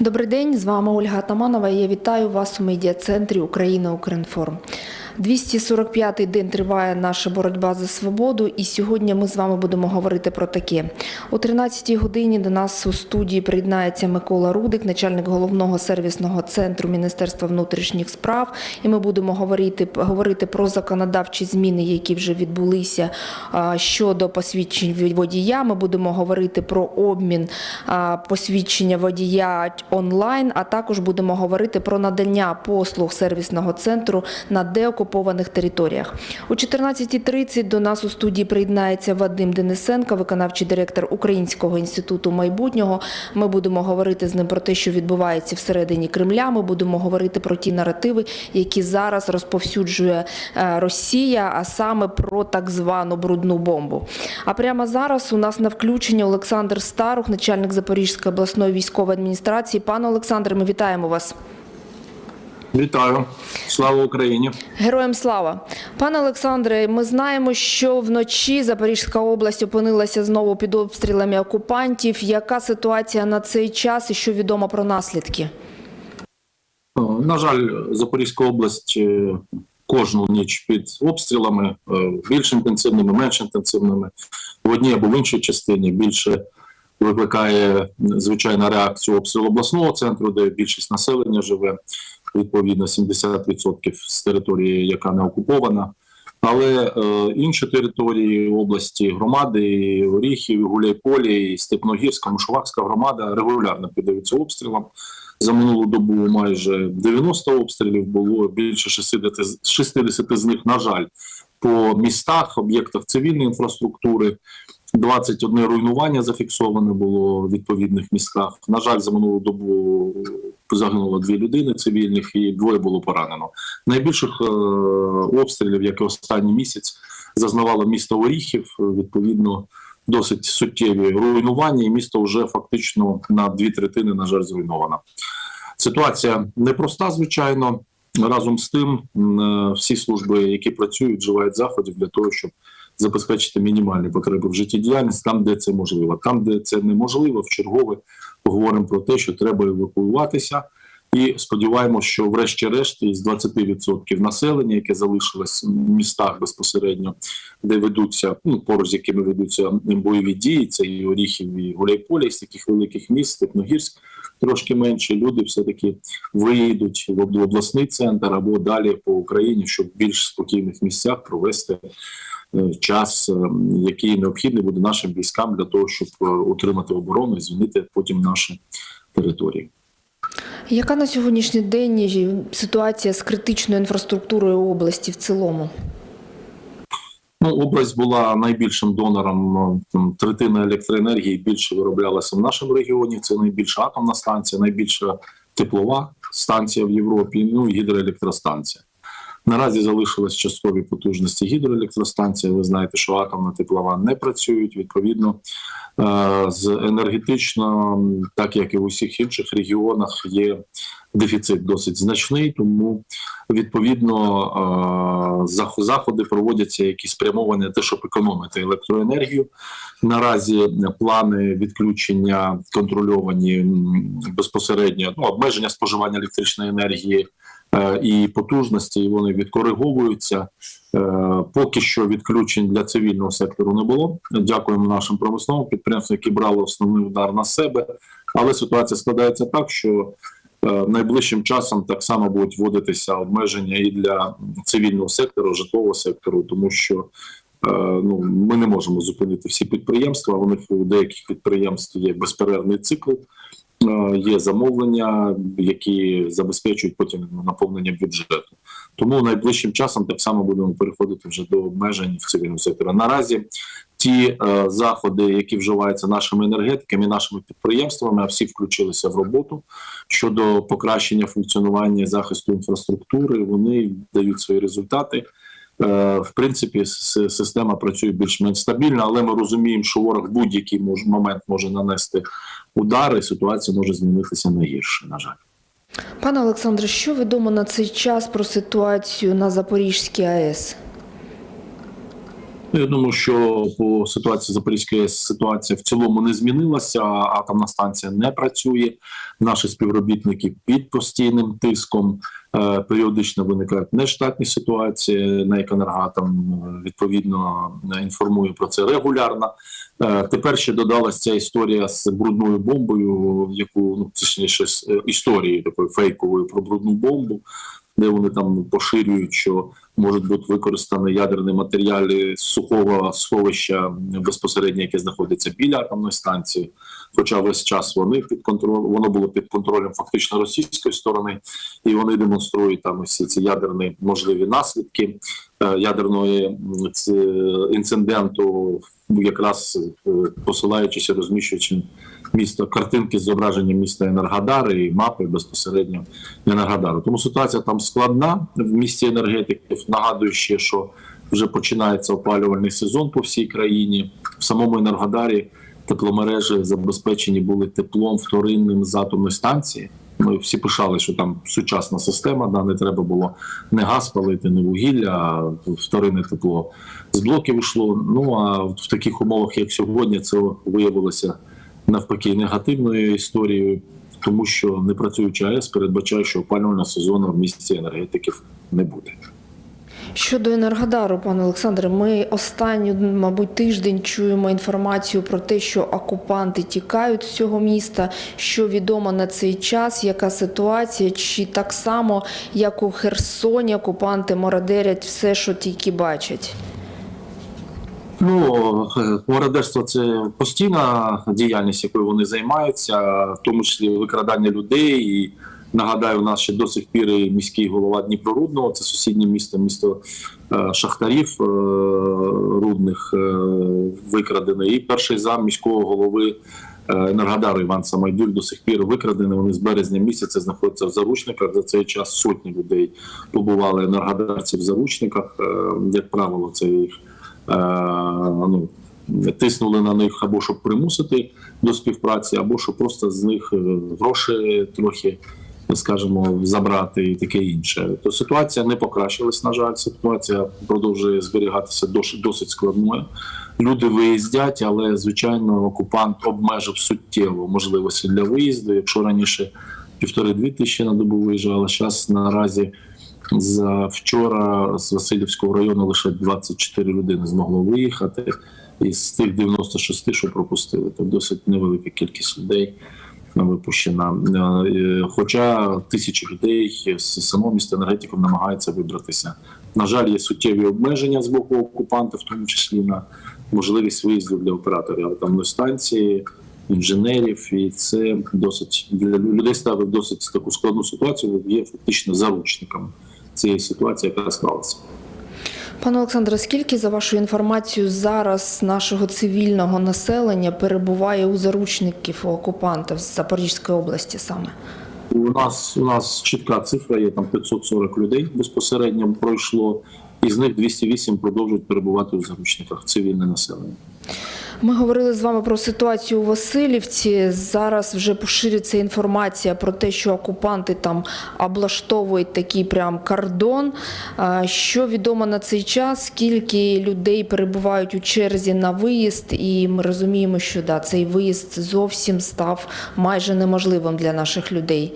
Добрий день, з вами Ольга Атаманова. Я вітаю вас у медіа-центрі Україна Укрінформ. 245-й день триває наша боротьба за свободу, і сьогодні ми з вами будемо говорити про таке. О 13-й годині до нас у студії приєднається Микола Рудик, начальник головного сервісного центру Міністерства внутрішніх справ. І ми будемо говорити, говорити про законодавчі зміни, які вже відбулися щодо посвідчень водія. Ми будемо говорити про обмін посвідчення водія онлайн, а також будемо говорити про надання послуг сервісного центру на деокупованих територіях. О 14.30 до нас у студії приєднається Вадим Денисенко, виконавчий директор Українського інституту майбутнього. Ми будемо говорити з ним про те, що відбувається всередині Кремля. Ми будемо говорити про ті наративи, які зараз розповсюджує е, Росія, а саме про так звану брудну бомбу. А прямо зараз у нас на включенні Олександр Старух, начальник Запорізької обласної військової адміністрації. Пане Олександре, ми вітаємо вас. Вітаю, слава Україні. Героям слава, пане Олександре. Ми знаємо, що вночі Запорізька область опинилася знову під обстрілами окупантів. Яка ситуація на цей час і що відомо про наслідки? На жаль, Запорізька область е, кожну ніч під обстрілами, е, більш інтенсивними, менш інтенсивними. В одній або в іншій частині більше викликає звичайна реакцію обстрілу обласного центру, де більшість населення живе, відповідно 70% з території, яка не окупована. Але е, інші території області, громади, Оріхів, Гуляйполі, Степногірська, Мушувакська громада регулярно піддаються обстрілам. За минулу добу майже 90 обстрілів було більше 60, з- 60 з них, на жаль, по містах, об'єктах цивільної інфраструктури. 21 руйнування зафіксовано було в відповідних містах. На жаль, за минулу добу загинуло дві людини цивільних і двоє було поранено. Найбільших е, обстрілів, як і останній місяць, зазнавало місто Оріхів. Відповідно, досить суттєві руйнування, і місто вже фактично на дві третини, на жаль, зруйновано. Ситуація непроста, звичайно. Разом з тим, е, всі служби, які працюють, вживають заходів для того, щоб забезпечити мінімальні потреби в життєдіяльності там, де це можливо. Там, де це неможливо, в чергове говоримо про те, що треба евакуюватися. І сподіваємося, що врешті-решт із 20% населення, яке залишилось в містах безпосередньо, де ведуться ну поруч з якими ведуться бойові дії, це і Оріхів, і Гуляйполя, з таких великих міст, Степногірськ, трошки менше. Люди все таки виїдуть в обласний центр або далі по Україні, щоб в більш спокійних місцях провести час, е, який необхідний буде нашим військам для того, щоб е, утримати оборону і звільнити потім наші території. Яка на сьогоднішній день ситуація з критичною інфраструктурою області в цілому? Ну, область була найбільшим донором. там, Третина електроенергії більше вироблялася в нашому регіоні. Це найбільша атомна станція, найбільша теплова станція в Європі. Ну і гідроелектростанція. Наразі залишились часткові потужності гідроелектростанції. Ви знаєте, що атомна теплова не працюють. Відповідно, е, з енергетично, так як і в усіх інших регіонах, є дефіцит досить значний. Тому відповідно е, заходи проводяться, які спрямовані на те, щоб економити електроенергію. Наразі плани відключення контрольовані безпосередньо ну, обмеження споживання електричної енергії і потужності, і вони відкориговуються. Е, Поки що відключень для цивільного сектору не було. Дякуємо нашим промисловим підприємствам, які брали основний удар на себе. Але ситуація складається так, що е, найближчим часом так само будуть вводитися обмеження і для цивільного сектору, житлового сектору, тому що е, ну ми не можемо зупинити всі підприємства. У них у деяких підприємств є безперервний цикл. Е, Є замовлення, які забезпечують потім наповнення бюджету. Тому найближчим часом так само будемо переходити вже до обмежень в цивільному секторі. Наразі ті е, заходи, які вживаються нашими енергетиками, нашими підприємствами, а всі включилися в роботу щодо покращення функціонування захисту інфраструктури. Вони дають свої результати. Е, В принципі, система працює більш-менш стабільно, але ми розуміємо, що ворог в будь-який момент може нанести удари, ситуація може змінитися на гірше. На жаль. Пане Олександре, що відомо на цей час про ситуацію на Запорізькій АЕС? Ну, Я думаю, що по ситуації Запорізької ситуація в цілому не змінилася. Атомна станція не працює. Наші співробітники під постійним тиском. Е, Періодично виникають нештатні ситуації. НЕК «Енергоатом» е, відповідно інформує про це регулярно. Е, Тепер ще додалася ця історія з брудною бомбою, яку ну точніше з історією такою фейковою про брудну бомбу, де вони там поширюють, що можуть бути використані ядерні матеріали з сухого сховища безпосередньо, яке знаходиться біля атомної станції. Хоча весь час вони під контролем, воно було під контролем фактично російської сторони, і вони демонструють там всі ці ядерні можливі наслідки е, ядерної інциденту, якраз е, посилаючись і розміщуючи місто картинки з зображенням міста Енергодар і мапи безпосередньо Енергодару. Тому ситуація там складна в місті енергетиків. Нагадую ще, що вже починається опалювальний сезон по всій країні. В самому Енергодарі тепломережі забезпечені були теплом вторинним з атомної станції. Ми всі пишали, що там сучасна система, да, не треба було не газ палити, не вугілля, а вторинне тепло з блоків йшло. Ну а в таких умовах, як сьогодні, це виявилося навпаки негативною історією, тому що не працюючи АЕС передбачає, що опалювального сезону в місті енергетиків не буде. Щодо Енергодару, пане Олександре, ми останню, мабуть, тиждень чуємо інформацію про те, що окупанти тікають з цього міста. Що відомо на цей час, яка ситуація? Чи так само, як у Херсоні, окупанти мародерять все, що тільки бачать? Ну, мародерство це постійна діяльність, якою вони займаються, в тому числі викрадання людей. І нагадаю, у нас ще до сих пір і міський голова Дніпрорудного, це сусіднє місто, місто е, шахтарів е, рудних е, викрадене. І перший зам міського голови Енергодару Іван Самайдюль до сих пір викрадений. Вони з березня місяця знаходяться в заручниках. За цей час сотні людей побували енергодарці в заручниках. Як правило, це їх ну, тиснули на них або щоб примусити до співпраці, або щоб просто з них е, гроші трохи, скажімо, забрати і таке інше. То ситуація не покращилась, на жаль, ситуація продовжує зберігатися досить складною. Люди виїздять, але звичайно окупант обмежив суттєво можливості для виїзду. Якщо раніше півтори-дві тисячі на добу виїжджали, зараз наразі за вчора з Васильівського району лише 24 людини змогло виїхати із тих 96, що пропустили. Це досить невелика кількість людей випущена. Е, Хоча тисячі людей з самого міста енергетиком намагаються вибратися. На жаль, є суттєві обмеження з боку окупанта, в тому числі на можливість виїзду для операторів атомної станції. Інженерів, і це досить для людей ставить досить таку складну ситуацію. Є фактично заручниками цієї ситуації, яка склалася. Пане Олександре, скільки за вашою інформацією зараз нашого цивільного населення перебуває у заручників у окупантів з Запорізької області саме? У нас у нас чітка цифра є там 540 людей безпосередньо пройшло, із них 208 продовжують перебувати у заручниках цивільне населення. Ми говорили з вами про ситуацію у Васильівці. Зараз вже поширюється інформація про те, що окупанти там облаштовують такий прям кордон. Що відомо на цей час, скільки людей перебувають у черзі на виїзд, і ми розуміємо, що да, цей виїзд зовсім став майже неможливим для наших людей.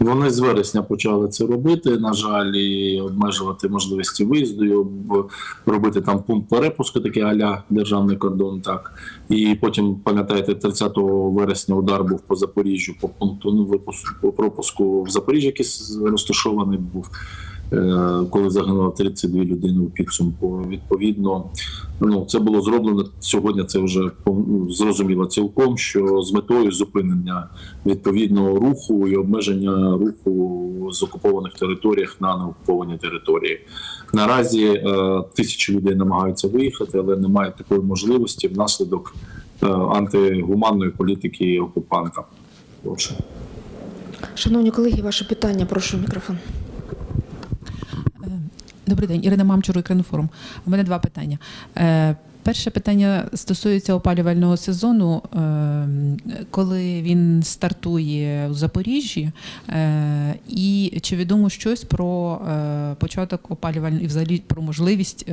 Вони з вересня почали це робити. На жаль, і обмежувати можливості виїзду, робити там пункт перепуску, такий аля державний кордон. Так і потім пам'ятаєте, 30 вересня удар був по Запоріжжю по пункту ну, випуску пропуску в Запоріжжі, який розташований був. Е, Коли загинуло 32 людини у підсумку, відповідно, ну це було зроблено сьогодні. Це вже ну, зрозуміло цілком, що з метою зупинення відповідного руху і обмеження руху з окупованих територіях на неокуповані території. Наразі е, тисячі людей намагаються виїхати, але немає такої можливості внаслідок е, антигуманної політики окупанта. Шановні колеги, ваше питання, прошу мікрофон. Добрий день, Ірина Мамчур, Укрінформ. У мене два питання. Е, Перше питання стосується опалювального сезону. Е, Коли він стартує у Запоріжжі, е, і чи відомо щось про початок опалювального і взагалі про можливість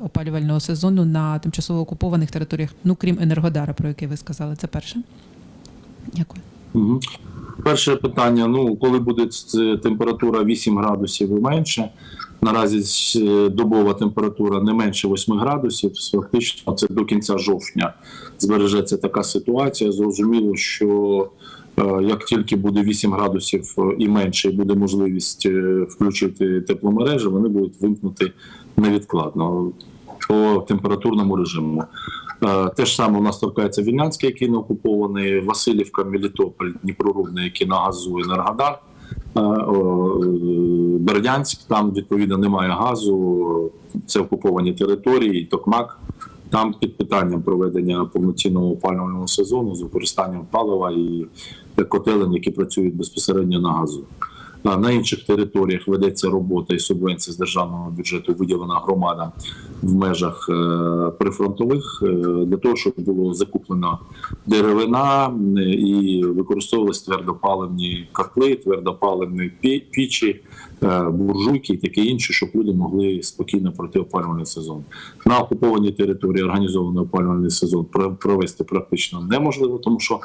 опалювального сезону на тимчасово окупованих територіях, ну крім Енергодара, про який ви сказали, це перше. Дякую. Перше питання: ну коли буде температура 8 градусів і менше. Наразі е, добова температура не менше 8 градусів. Фактично, це до кінця жовтня збережеться така ситуація. Зрозуміло, що е, як тільки буде 8 градусів е, і менше, і буде можливість включити тепломережі, вони будуть вимкнути невідкладно по температурному режиму. Е, Те ж саме у нас торкається Вільнянський, який не окупований, Васильівка, Мелітополь, Дніпрорудний, який на газу Енергодар. Е, е, Бердянськ, там відповідно немає газу, це окуповані території, Токмак. Там під питанням проведення повноцінного опалювального сезону з використанням палива і котелень, які працюють безпосередньо на газу. На інших територіях ведеться робота і субвенція з державного бюджету виділена громадам в межах е, прифронтових е, для того, щоб було закуплено деревина е, і використовувалися твердопаливні котли, твердопаливні пічі, буржуйки і таке інше, щоб люди могли спокійно пройти опалювальний сезон. На окупованій території організований опалювальний сезон про- провести практично неможливо, тому що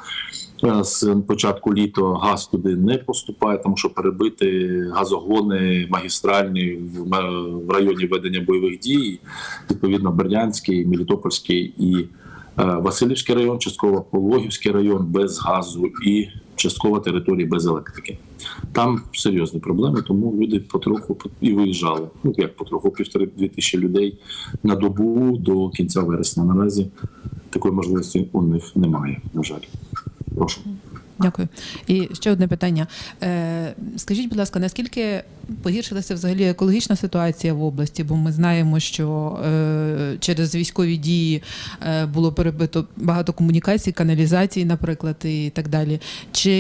з початку літа газ туди не поступає, тому що перебити газогони магістральні в районі ведення бойових дій, відповідно Бердянський, Мелітопольський і е, Васильівський район, частково Пологівський район без газу і частково території без електрики. Там серйозні проблеми, тому люди потроху і виїжджали. Ну як потроху, півтори-дві тисячі людей на добу до кінця вересня. Наразі такої можливості у них немає. На жаль, прошу. Дякую. І ще одне питання. Е, Скажіть, будь ласка, наскільки погіршилася взагалі екологічна ситуація в області? Бо ми знаємо, що е, через військові дії е, було перебито багато комунікацій, каналізацій, наприклад, і так далі. Чи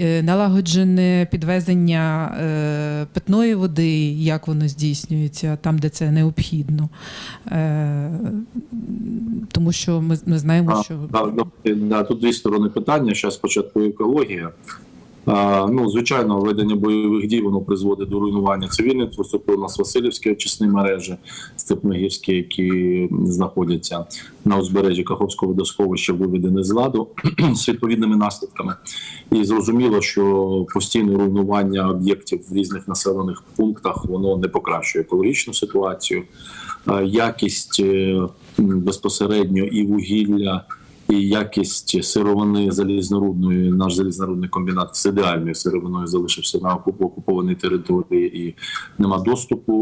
е, налагоджене підвезення е, питної води, як воно здійснюється там, де це необхідно? Е, Тому що ми, ми знаємо, що да, да, тут дві сторони питання. Зараз спочатку екологія. Ну, звичайно, ведення бойових дій воно призводить до руйнування цивільної інфраструктури. У нас Васильівські очисні мережі, степногірські, які знаходяться на узбережжі Каховського водосховища, виведені з ладу з відповідними наслідками. І зрозуміло, що постійне руйнування об'єктів в різних населених пунктах воно не покращує екологічну ситуацію. Е, Якість е, безпосередньо і вугілля, і якість сировини залізнорудної, наш залізнорудний комбінат з ідеальною сировиною залишився на окупованій території і нема доступу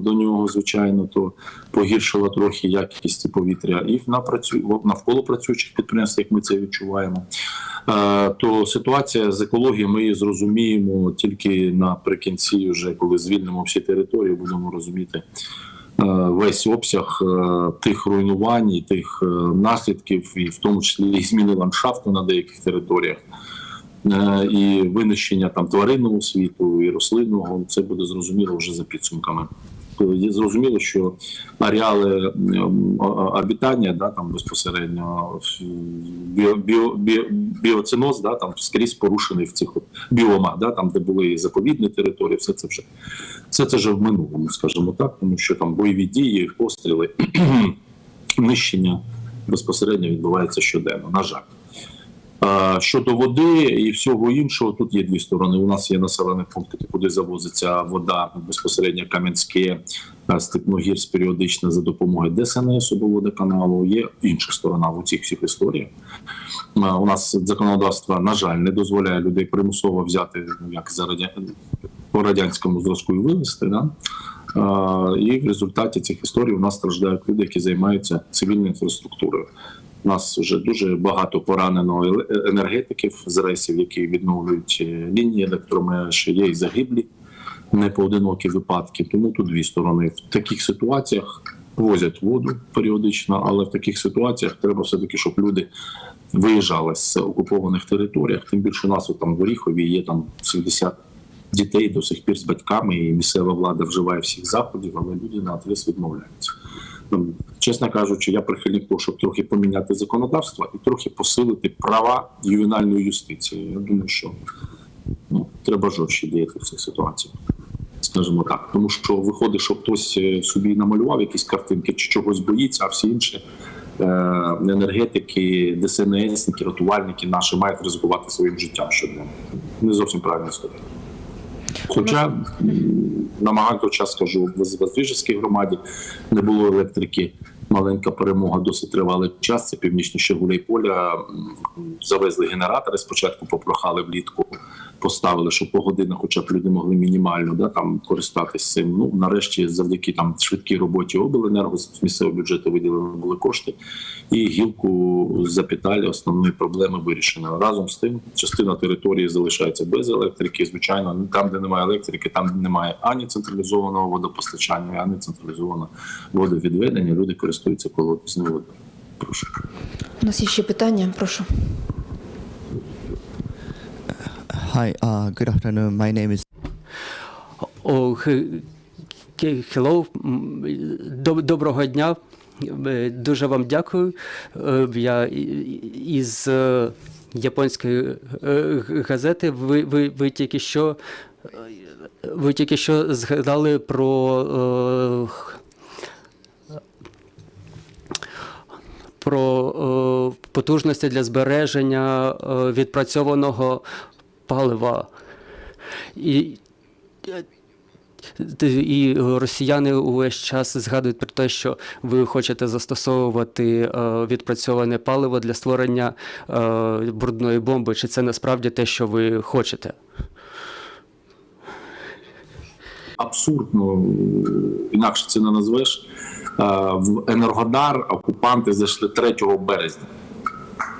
е, до нього, звичайно, то погіршила трохи якість повітря і на навколо працюючих підприємств, як ми це відчуваємо. Е, То ситуація з екологією ми зрозуміємо тільки наприкінці, вже коли звільнимо всі території, будемо розуміти весь обсяг е, тих руйнувань, тих е, наслідків, і в тому числі і зміни ландшафту на деяких територіях. е, І винищення там тваринного світу і рослинного це буде зрозуміло вже за підсумками. Е, Є зрозуміло, що ареали ем, а- а- обітання, да, там безпосередньо біо, біо, біо, біоциноз, да, там скрізь порушений в цих біомах, да, там де були заповідні території, все це вже все це вже в минулому, скажімо так, тому що там бойові дії, постріли, нищення безпосередньо відбувається щоденно. На жаль. Щодо води і всього іншого, тут є дві сторони. У нас є населені пункти, куди завозиться вода безпосередньо Кам'янське, е, Степногірськ періодично за допомогою ДСНС водоканалу. Є інша сторона в цих всіх історіях. У нас законодавство, на жаль, не дозволяє людей примусово взяти ну, як за радя... по радянському зразку і вивезти. Да? І в результаті цих історій у нас страждають люди, які займаються цивільною інфраструктурою. У нас вже дуже багато поранено енергетиків з рейсів, які відновлюють е, лінії електромереж. Є і загиблі непоодинокі випадки. Тому тут дві сторони. В таких ситуаціях возять воду періодично, але в таких ситуаціях треба все таки, щоб люди виїжджали з окупованих територіях. Тим більше у нас там в Оріхові є там 70 дітей до сих пір з батьками, і місцева влада вживає всіх заходів, але люди на адрес відмовляються. Чесно кажучи, я прихильник того, щоб трохи поміняти законодавство і трохи посилити права ювенальної юстиції. Я думаю, що ну, треба жорстче діяти в цих ситуаціях. Скажімо так, тому що виходить, що хтось е, собі намалював якісь картинки чи чогось боїться, а всі інші е, енергетики, ДСНСники, рятувальники наші мають ризикувати своїм життям щодня. Не зовсім правильно історія. Хоча намагаю час скажу, в Воздвижівській громаді не було електрики. Маленька перемога, досить тривалий час. Це північніше Гуляйполя. Завезли генератори. Спочатку попрохали влітку, поставили, щоб по годинах, хоча б люди могли мінімально да, там користатись цим. Ну нарешті, завдяки там швидкій роботі обленерго з місцевого бюджету виділені були кошти, і гілку запіталі основної проблеми вирішено. Разом з тим, частина території залишається без електрики. Звичайно, там, де немає електрики, там немає ані централізованого водопостачання, ані централізованого водовідведення. Люди користуються колодезною водою. Прошу. У нас є ще питання, прошу. Hi, uh, good afternoon. My name is ке- hello. Доброго дня. Е, Дуже вам дякую. Е, Я із е, японської газети. Ви, ви, ви тільки що ви тільки що згадали про. е, х- Про е, потужності для збереження е, відпрацьованого палива. І і росіяни увесь час згадують про те, що ви хочете застосовувати е, відпрацьоване паливо для створення е, брудної бомби. Чи це насправді те, що ви хочете? абсурдно е, інакше це не назвеш. Е, В Енергодар окупанти зайшли 3 березня.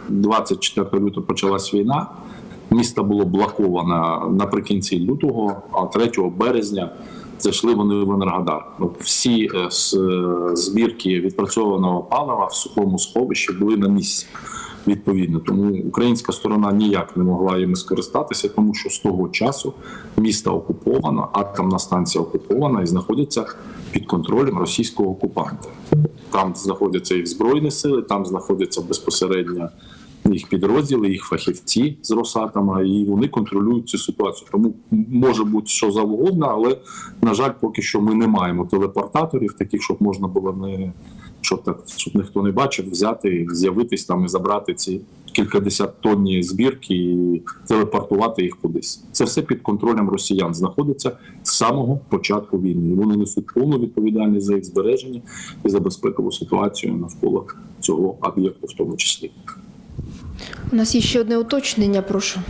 24 лютого почалась війна. Місто було блоковано наприкінці лютого, а 3 березня зайшли вони в Енергодар. Всі е, е, збірки відпрацьованого палива в сухому сховищі були на місці. Відповідно, тому українська сторона ніяк не могла їм скористатися, тому що з того часу місто окуповано, атомна станція окупована і знаходиться під контролем російського окупанта. Там знаходяться їх збройні сили, там знаходяться безпосередньо їх підрозділи, їх фахівці з Росатома, і вони контролюють цю ситуацію. Тому може бути що завгодно, але на жаль, поки що ми не маємо телепортаторів, таких, щоб можна було не щоб так, щоб ніхто не бачив, взяти, з'явитись там і забрати ці кількадесят тонні збірки і телепортувати їх кудись. Це все під контролем росіян знаходиться самого початку війни. І вони несуть повну відповідальність за їх збереження і за безпекову ситуацію навколо цього об'єкту, в тому числі. У нас є ще одне уточнення. Прошу,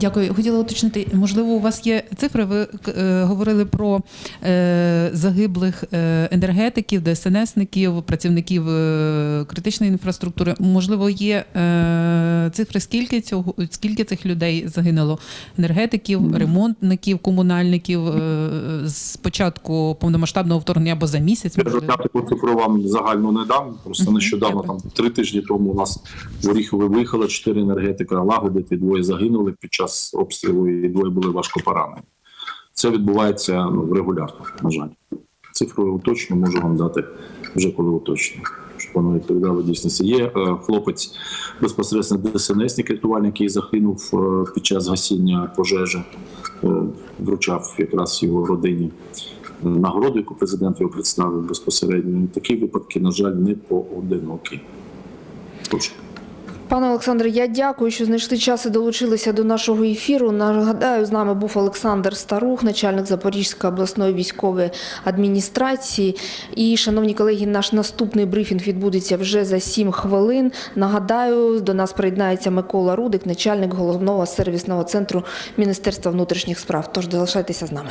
дякую. Хотіла уточнити. Можливо, у вас є цифри. Ви е, говорили про е, загиблих е, енергетиків, ДСНСників, працівників е, критичної інфраструктури. Можливо, є е, цифри, скільки цього скільки цих людей загинуло? Енергетиків, ремонтників, комунальників е, з початку повномасштабного вторгнення або за місяць. Можливо. Я таку цифру вам загально не дам. Просто нещодавно там три тижні тому у нас в Оріхові виїхали. 24 енергетика лагодити. Двоє загинули під час обстрілу, і двоє були важко поранені. Це відбувається ну, регулярно. На жаль, цифрою уточню можу вам дати вже коли уточню. Щоб воно відповідало дійсності. Є е, хлопець безпосередньо ДСНСник, рятувальник, який загинув е, під час гасіння пожежі, е, вручав якраз його родині нагороду, яку президент його представив безпосередньо. Такі випадки, на жаль, не поодинокі. Точно. Пане Олександре, я дякую, що знайшли час і долучилися до нашого ефіру. Нагадаю, з нами був Олександр Старух, начальник Запорізької обласної військової адміністрації. І, шановні колеги, наш наступний брифінг відбудеться вже за 7 хвилин. Нагадаю, до нас приєднається Микола Рудик, начальник головного сервісного центру Міністерства внутрішніх справ. Тож залишайтеся з нами.